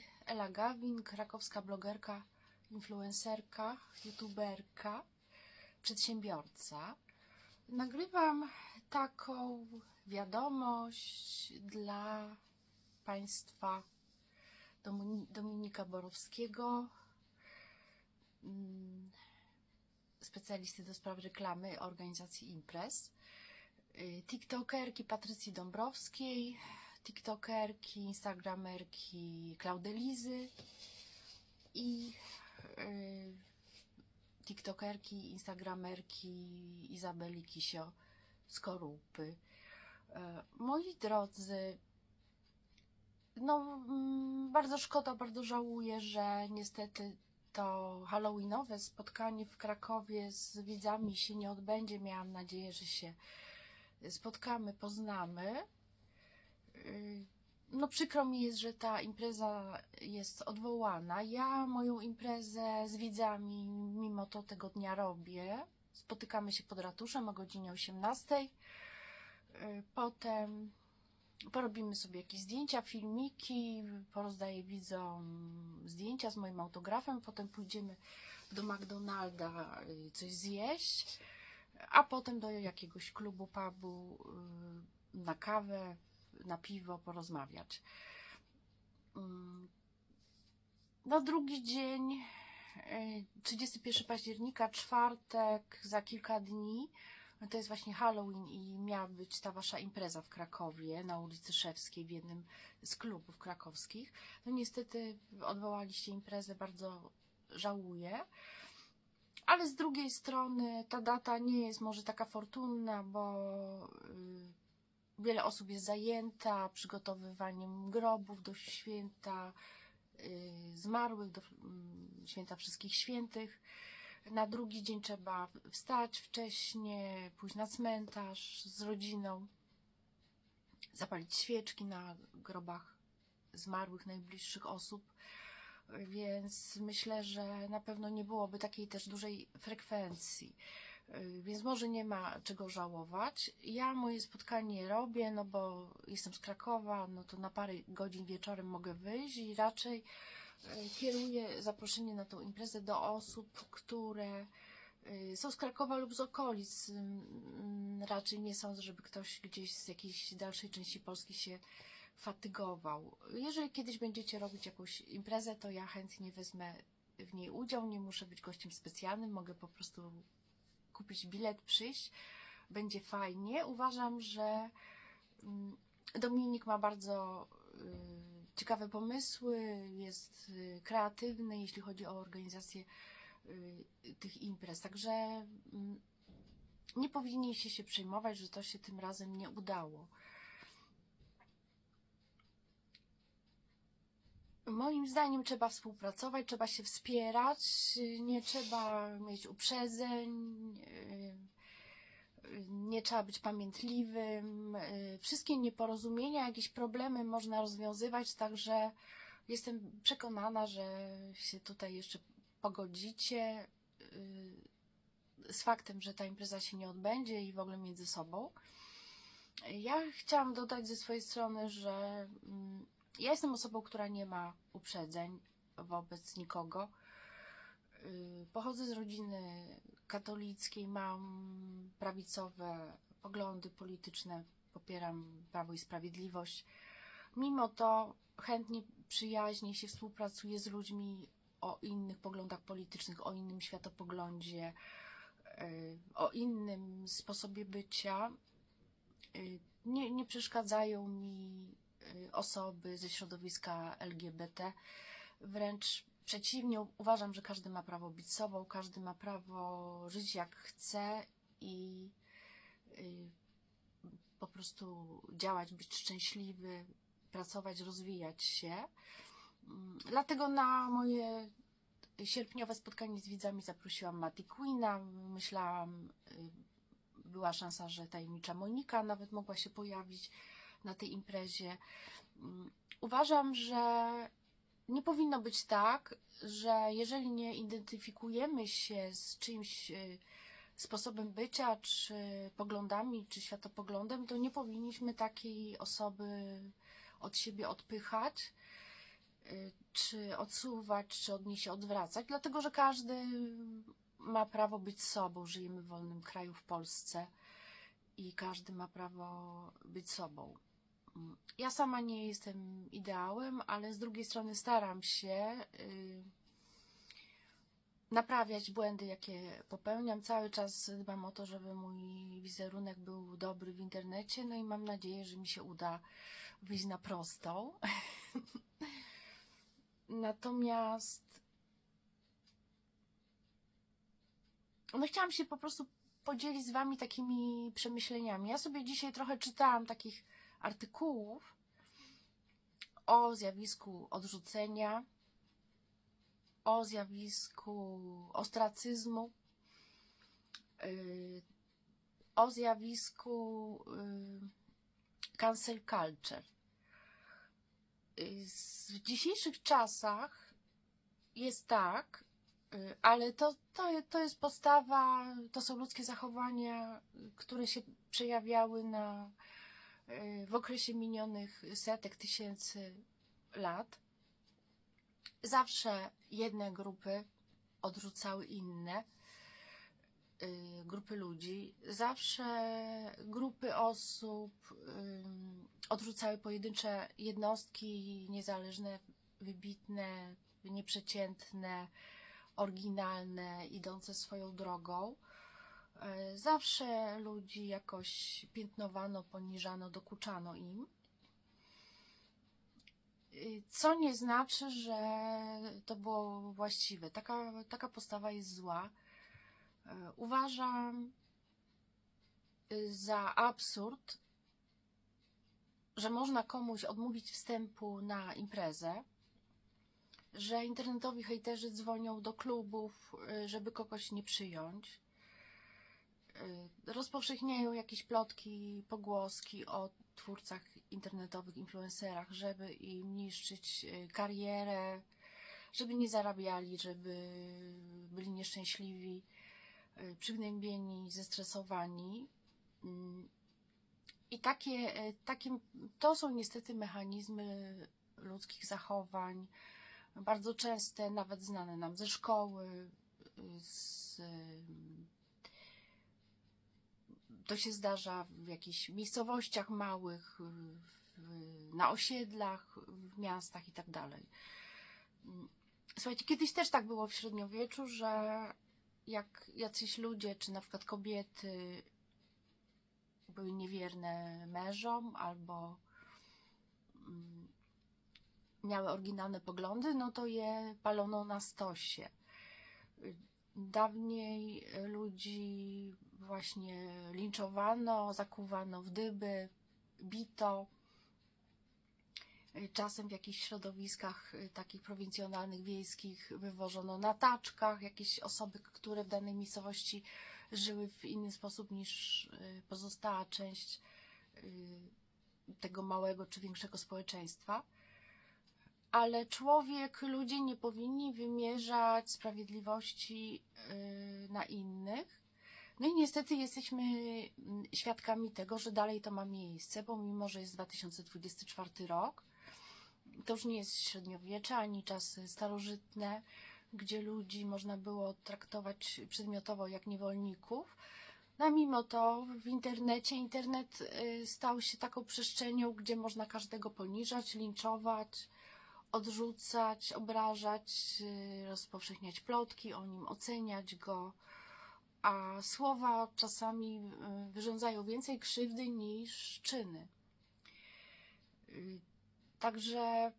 Tutaj Ela Gawin, krakowska blogerka, influencerka, youtuberka, przedsiębiorca. Nagrywam taką wiadomość dla Państwa Domini- Dominika Borowskiego, mm, specjalisty do spraw reklamy organizacji imprez, y, tiktokerki Patrycji Dąbrowskiej, tiktokerki, instagramerki Klaudelizy i y, tiktokerki, instagramerki Izabeli Kisio Skorupy. E, Moi drodzy, no mm, bardzo szkoda, bardzo żałuję, że niestety to halloweenowe spotkanie w Krakowie z widzami się nie odbędzie. Miałam nadzieję, że się spotkamy, poznamy. Yy, No przykro mi jest, że ta impreza jest odwołana. Ja moją imprezę z widzami mimo to tego dnia robię. Spotykamy się pod ratuszem o godzinie 18. Yy, Potem porobimy sobie jakieś zdjęcia, filmiki, porozdaję widzom zdjęcia z moim autografem, potem pójdziemy do McDonalda yy, coś zjeść, a potem do jakiegoś klubu, pubu na kawę, na piwo porozmawiać. Na drugi dzień, yy, 31 października, czwartek, za kilka dni, to jest właśnie Halloween i miała być ta wasza impreza w Krakowie na ulicy Szewskiej w jednym z klubów krakowskich. No niestety odwołaliście imprezę, bardzo żałuję. Ale z drugiej strony ta data nie jest może taka fortunna, bo y, wiele osób jest zajęta przygotowywaniem grobów do święta y, zmarłych, do mm, święta wszystkich świętych. Na drugi dzień trzeba wstać wcześnie, pójść na cmentarz z rodziną, zapalić świeczki na grobach zmarłych najbliższych osób. Więc myślę, że na pewno nie byłoby takiej też dużej frekwencji. Yy, Więc może nie ma czego żałować. Ja moje spotkanie robię, no bo jestem z Krakowa, no to na parę godzin wieczorem mogę wyjść i raczej yy, kieruję zaproszenie na tą imprezę do osób, które yy, są z Krakowa lub z okolic. Ym, Raczej nie sądzę, żeby ktoś gdzieś z jakiejś dalszej części Polski się fatygował. Jeżeli kiedyś będziecie robić jakąś imprezę, to ja chętnie wezmę w niej udział. Nie muszę być gościem specjalnym, mogę po prostu kupić bilet, przyjść. Będzie fajnie. Uważam, że mm, Dominik ma bardzo y, ciekawe pomysły, jest y, kreatywny, jeśli chodzi o organizację y, tych imprez. Także mm, nie powinniście się przejmować, że to się tym razem nie udało. Moim zdaniem trzeba współpracować, trzeba się wspierać, nie trzeba mieć uprzedzeń, nie trzeba być pamiętliwym. Wszystkie nieporozumienia, jakieś problemy można rozwiązywać, także jestem przekonana, że się tutaj jeszcze pogodzicie yy, z faktem, że ta impreza się nie odbędzie i w ogóle między sobą. Ja chciałam dodać ze swojej strony, że mm, ja jestem osobą, która nie ma uprzedzeń wobec nikogo. Yy, Pochodzę z rodziny katolickiej, mam prawicowe poglądy polityczne, popieram Prawo i Sprawiedliwość. Mimo to chętnie, przyjaźnie się współpracuję z ludźmi o innych poglądach politycznych, o innym światopoglądzie, yy, o innym sposobie bycia. Yy, Nie, nie przeszkadzają mi y, osoby ze środowiska LGBT. Wręcz przeciwnie, uważam, że każdy ma prawo być sobą, każdy ma prawo żyć jak chce i y, po prostu działać, być szczęśliwy, pracować, rozwijać się. Mm, Dlatego na moje sierpniowe spotkanie z widzami zaprosiłam Matty Queena. Myślałam, y, była szansa, że tajemnicza Monika nawet mogła się pojawić na tej imprezie. Mm, Uważam, że nie powinno być tak, że jeżeli nie identyfikujemy się z czyimś y, sposobem bycia, czy poglądami, czy światopoglądem, to nie powinniśmy takiej osoby od siebie odpychać, y, czy odsuwać, czy od niej się odwracać, dlatego że każdy ma prawo być sobą. Żyjemy w wolnym kraju w Polsce i każdy ma prawo być sobą. Ja sama nie jestem ideałem, ale z drugiej strony staram się y, naprawiać błędy, jakie popełniam. Cały czas dbam o to, żeby mój wizerunek był dobry w internecie, no i mam nadzieję, że mi się uda wyjść na prostą. Natomiast no chciałam się po prostu podzielić z Wami takimi przemyśleniami. Ja sobie dzisiaj trochę czytałam takich artykułów o zjawisku odrzucenia, o zjawisku ostracyzmu, yy, o zjawisku yy, cancel culture. Z- W dzisiejszych czasach jest tak, ale to, to, to jest postawa, to są ludzkie zachowania, które się przejawiały na, w okresie minionych setek tysięcy lat. Zawsze jedne grupy odrzucały inne y, grupy ludzi. Zawsze grupy osób ym, odrzucały pojedyncze jednostki niezależne, wybitne, nieprzeciętne, oryginalne, idące swoją drogą. Y, Zawsze ludzi jakoś piętnowano, poniżano, dokuczano im. Co nie znaczy, że to było właściwe. Taka, taka postawa jest zła. Y, Uważam y, za absurd, że można komuś odmówić wstępu na imprezę, że internetowi hejterzy dzwonią do klubów, y, żeby kogoś nie przyjąć. Y, Rozpowszechniają jakieś plotki, pogłoski o twórcach internetowych, influencerach, żeby im niszczyć y, karierę, żeby nie zarabiali, żeby byli nieszczęśliwi, y, przygnębieni, zestresowani. Mm. I takie, takie, to są niestety mechanizmy ludzkich zachowań, bardzo częste, nawet znane nam ze szkoły, z, to się zdarza w jakichś miejscowościach małych, na osiedlach, w miastach i tak dalej. Słuchajcie, kiedyś też tak było w średniowieczu, że jak jacyś ludzie, czy na przykład kobiety były niewierne mężom albo mm, miały oryginalne poglądy, no to je palono na stosie. Dawniej ludzi właśnie linczowano, zakuwano w dyby, bito. Czasem w jakichś środowiskach y, takich prowincjonalnych, wiejskich wywożono na taczkach jakieś osoby, które w danej miejscowości żyły w inny sposób niż y, pozostała część y, tego małego czy większego społeczeństwa. Ale człowiek, ludzie nie powinni wymierzać sprawiedliwości y, na innych. No i niestety jesteśmy mm, świadkami tego, że dalej to ma miejsce, bo mimo, że jest 2024 rok, to już nie jest średniowiecze ani czasy starożytne, gdzie ludzi można było traktować przedmiotowo jak niewolników. No mimo to w internecie, internet y, stał się taką przestrzenią, gdzie można każdego poniżać, linczować, odrzucać, obrażać, y, rozpowszechniać plotki o nim, oceniać go, a słowa czasami y, wyrządzają więcej krzywdy niż czyny. Y, Także